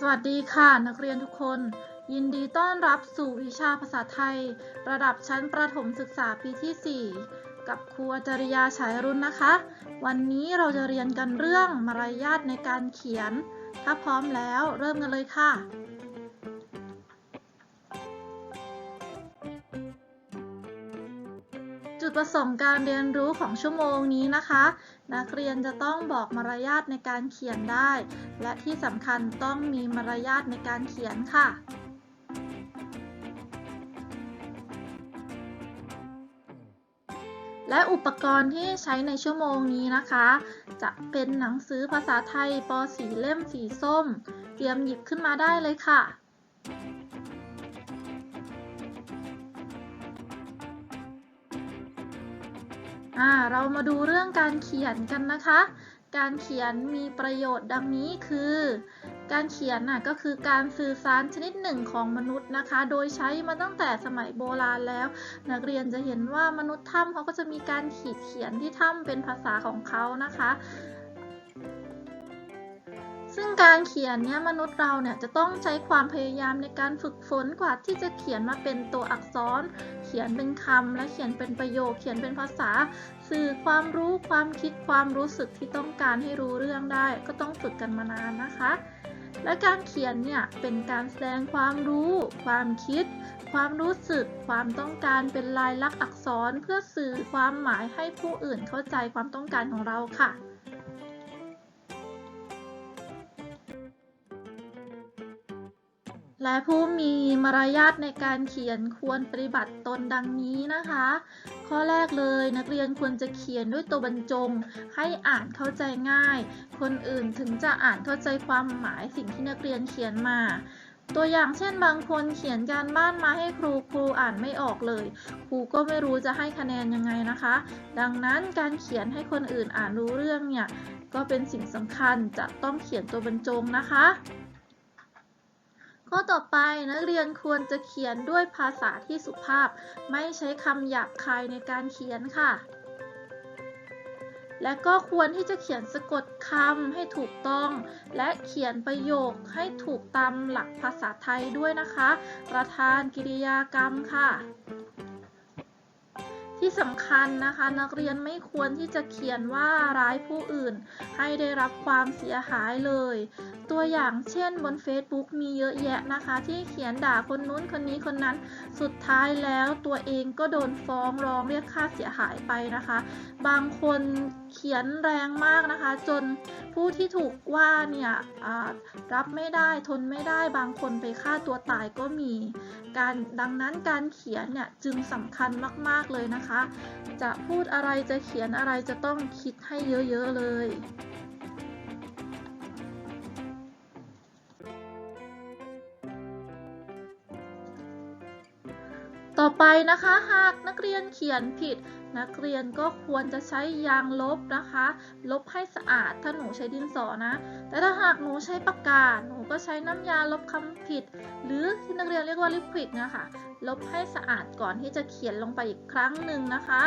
สวัสดีค่ะนักเรียนทุกคน ยินดีต้อนรับสู่วิชาภาษาไทย ระดับชั้นประถมศึกษาปีที่ 4 กับครูอาจารยาฉายรุ่นนะคะ วันนี้เราจะเรียนกันเรื่องมารยาทในการเขียน ถ้าพร้อมแล้วเริ่มกันเลยค่ะ จุดประสงค์การเรียนรู้ของชั่วโมงนี้นะคะ นักเรียนจะต้องบอกมารยาทในการเขียนได้ และที่สำคัญต้องมีมารยาทในการเขียนค่ะและอุปกรณ์ที่ใช้ในชั่วโมงนี้นะคะ จะเป็นหนังสือภาษาไทยป .4 เล่มสีส้ม เตรียมหยิบขึ้นมาได้เลยค่ะ อ่าเรามาดูเรื่องการเขียนกันนะคะ การเขียนมีประโยชน์ดังนี้คือ การเขียนน่ะก็คือการสื่อสารชนิดหนึ่งของมนุษย์นะคะ โดยใช้มาตั้งแต่สมัยโบราณแล้ว นักเรียนจะเห็นว่ามนุษย์ถ้ำเขาก็จะมีการขีดเขียนที่ถ้ำเป็นภาษาของเขานะคะ ซึ่งการเขียนเนี่ยมนุษย์เราเนี่ยจะต้องใช้ความพยายามในการฝึกฝนกว่าที่จะเขียนมาเป็นตัวอักษร เขียนเป็นคำและเขียนเป็นประโยค เขียนเป็นภาษา สื่อความรู้ความคิดความรู้สึกที่ต้องการให้รู้เรื่องได้ ก็ต้องฝึกกันมานานนะคะ และการเขียนเนี่ยเป็นการแสดงความรู้ ความคิด ความรู้สึก ความต้องการเป็นลายลักษณ์อักษร เพื่อสื่อความหมายให้ผู้อื่นเข้าใจความต้องการของเราค่ะ และผู้มีมารยาทในการเขียนควรปฏิบัติตนดังนี้นะคะ ข้อแรกเลยนักเรียนควรจะเขียนด้วยตัวบรรจง ให้อ่านเข้าใจง่าย คนอื่นถึงจะอ่านเข้าใจความหมายสิ่งที่นักเรียนเขียนมา ตัวอย่างเช่นบางคนเขียนการบ้านมาให้ครูครูอ่านไม่ออกเลย ครูก็ไม่รู้จะให้คะแนนยังไงนะคะ ดังนั้นการเขียนให้คนอื่นอ่านรู้เรื่องเนี่ยก็เป็นสิ่งสำคัญจะต้องเขียนตัวบรรจงนะคะ ข้อต่อไปนักเรียนควรจะเขียนด้วยภาษาที่สุภาพ ไม่ใช้คำหยาบคายในการเขียนค่ะ และก็ควรที่จะเขียนสะกดคำให้ถูกต้อง และเขียนประโยคให้ถูกตามหลักภาษาไทยด้วยนะคะ ประธานกิริยากรรมค่ะที่สำคัญนะคะนักเรียนไม่ควรที่จะเขียนว่าร้ายผู้อื่น ให้ได้รับความเสียหายเลย ตัวอย่างเช่นบน Facebook มีเยอะแยะนะคะ ที่เขียนด่าคนนู้นคนนี้คนนั้นสุดท้ายแล้วตัวเองก็โดนฟ้องร้องเรียกค่าเสียหายไปนะคะ บางคนเขียนแรงมากนะคะ จนผู้ที่ถูกว่าเนี่ยรับไม่ได้ทนไม่ได้บางคนไปฆ่าตัวตายก็มีการดังนั้นการเขียนเนี่ยจึงสำคัญมาก ๆ เลยนะคะ จะพูดอะไรจะเขียนอะไรจะต้องคิดให้เยอะ ๆ เลย ต่อไปนะคะหากนักเรียนเขียนผิด นักเรียนก็ควรจะใช้ยางลบนะคะ ลบให้สะอาดถ้าหนูใช้ดินสอนะ แต่ถ้าหากหนูใช้ปากกาหนูก็ใช้น้ำยาลบคำผิด หรือที่นักเรียนเรียกว่าลิควิดนะคะลบให้สะอาดก่อนที่จะเขียนลงไปอีกครั้งหนึ่งนะคะ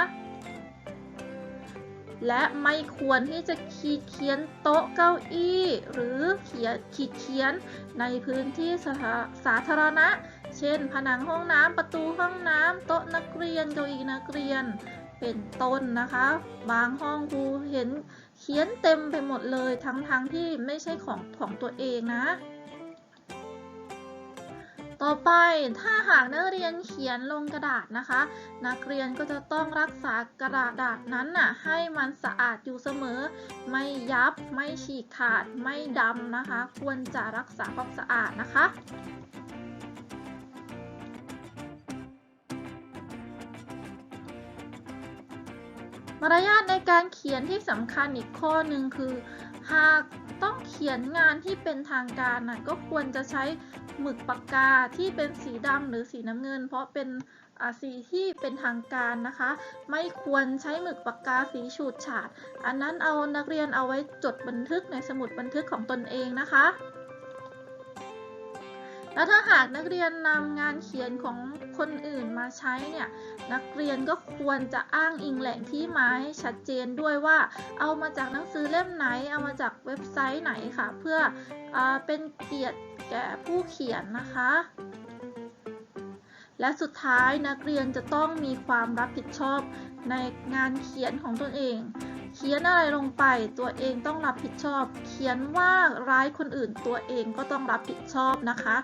และไม่ควรที่จะขีดเขียนโต๊ะเก้าอี้ หรือเขียนขีดเขียนในพื้นที่สาธาสาธารณะ เช่น ผนังห้องน้ำประตูห้องน้ำโต๊ะนักเรียนเก้าอี้นักเรียน เป็นต้นนะคะ บางห้องครูเห็นเขียนเต็มไปหมดเลยทั้งๆทที่ไม่ใช่ของของตัวเองนะ ต่อไปถ้าหากนักเรียนเขียนลงกระดาษนะคะ นักเรียนก็จะต้องรักษากระดาษนั้นน่ะให้มันสะอาดอยู่เสมอ ไม่ยับไม่ฉีกขาดไม่ดำนะคะ ควรจะรักษาความสะอาดนะคะมารยาทในการเขียนที่สำคัญอีกข้อหนึ่งคือ หากต้องเขียนงานที่เป็นทางการนะก็ควรจะใช้หมึกปากกาที่เป็นสีดำหรือสีน้ำเงิน เพราะเป็นสีที่เป็นทางการนะคะ ไม่ควรใช้หมึกปากกาสีฉูดฉาด อันนั้นเอานักเรียนเอาไว้จดบันทึกในสมุดบันทึกของตนเองนะคะ แล้วถ้าหากนักเรียนนำงานเขียนของคนอื่นมาใช้เนี่ยนักเรียนก็ควรจะอ้างอิงแหล่งที่มาให้ชัดเจนด้วยว่า เอามาจากหนังสือเล่มไหน เอามาจากเว็บไซต์ไหนค่ะ เพื่ออเป็นเกียรติแก่ผู้เขียนนะคะและสุดท้ายนักเรียนจะต้องมีความรับผิดชอบในงานเขียนของตนเอง ขียนอะไรลงไปตัวเองต้องรับผิดชอบ เขียนว่าร้ายคนอื่นตัวเองก็ต้องรับผิดชอบนะคะ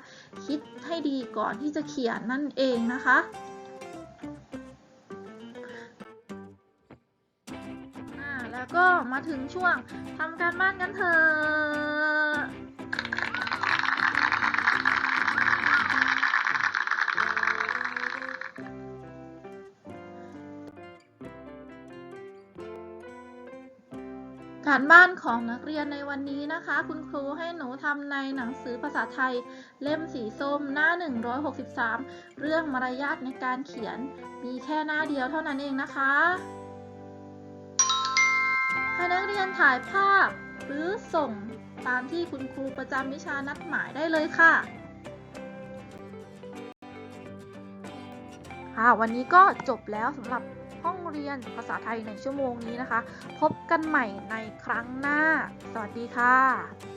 คิดให้ดีก่อนที่จะเขียนนั่นเองนะคะอ่าแล้วก็มาถึงช่วงทำการบ้านกันเถอะ การบ้านของนักเรียนในวันนี้นะคะ คุณครูให้หนูทำในหนังสือภาษาไทยเล่มสีส้มหน้า 163 เรื่องมารยาทในการเขียน มีแค่หน้าเดียวเท่านั้นเองนะคะ ให้นักเรียนถ่ายภาพ หรือส่งตามที่คุณครูประจำวิชานัดหมายได้เลยค่ะค่ะ วันนี้ก็จบแล้วสำหรับ ห้องเรียนภาษาไทยในชั่วโมงนี้นะคะ พบกันใหม่ในครั้งหน้า สวัสดีค่ะ